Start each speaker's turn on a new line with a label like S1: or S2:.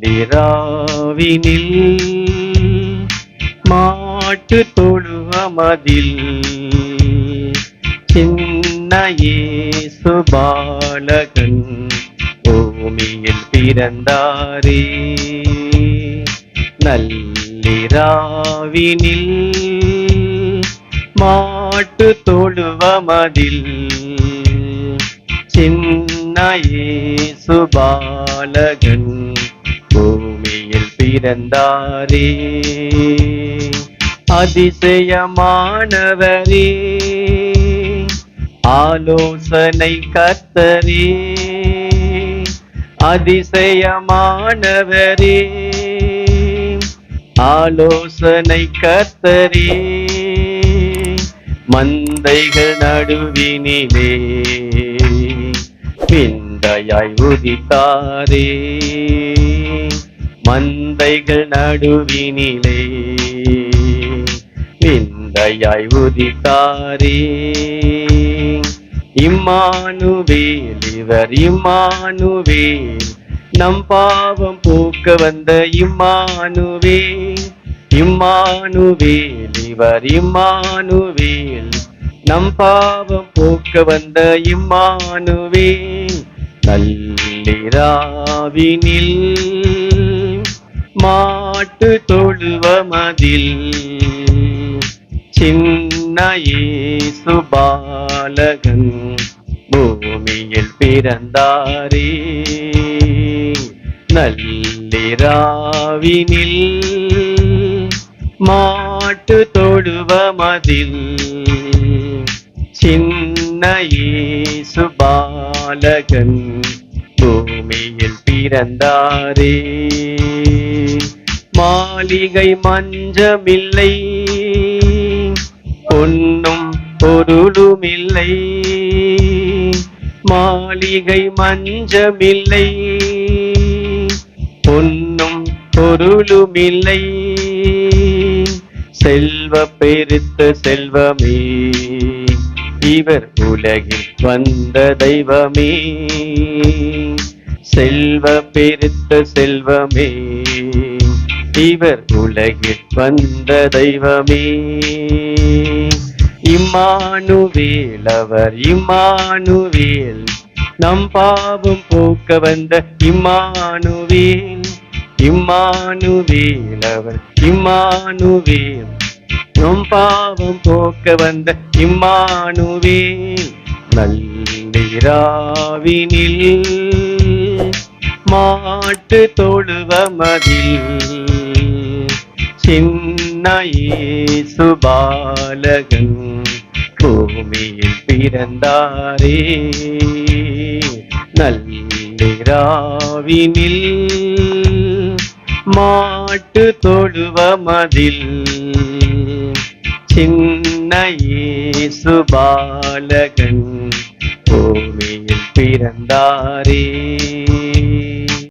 S1: நிராவினில் மாட்டு தொழுவமதில் சின்ன இயேசு பூமியில் பிறந்தாரே. நல்லிராவினில் மாட்டு தொழுவமதில் சின்ன இயேசு பிறந்தாரே அதிசயமானவரே. ஆலோசனை கத்தரே அதிசயமானவரே. ஆலோசனை கத்தரே மந்தைகள் நடுவினிலே. பிந்தையாய் உதித்தாரே. மந்தைகள் நடுவினிலே. விந்தையாய் உதித்தாரே. இம்மானுவேல் இவர் இம்மானுவேல். நம் பாவம் போக்க வந்த இம்மானுவேல். இம்மானுவேல் இவர் இம்மானுவேல். நம் பாவம் போக்க வந்த இம்மானுவேல். நல்லிராவினில் மாட்டு தொழுவமதில் சின்ன இயேசு பாலகன் பூமியில் பிறந்தாரே. நல்லிராவினில் மாட்டு தொழுவமதில் சின்ன இயேசு பாலகன் பூமியில் பிறந்தாரே மாளிகை மஞ்சமில்லை பொன்னும் பொருளுமில்லை. மாளிகை மஞ்சமில்லை பொன்னும் பொருளுமில்லை. செல்வ பெருத்த செல்வமே இவர் உலகில் வந்த தெய்வமே. செல்வ பெருத்த செல்வமே. இவர் உலகில் வந்த தெய்வமே. இம்மானுவேல் அவர் இம்மானுவேல். நம் பாவம் போக்க வந்த இம்மானுவேல். இம்மானுவேல் அவர் இம்மானுவேல். நம் பாவம் போக்க வந்த இம்மானுவேல். நல்லிராவினில் மாட்டு தொழுவமதில் சின்ன இயேசு பாலகன் பூமியில் பிறந்தாரே. நல்லிராவினில் மாட்டு தொழுவமதில் சின்ன இயேசு பாலகன் பூமியில் பிறந்தார்.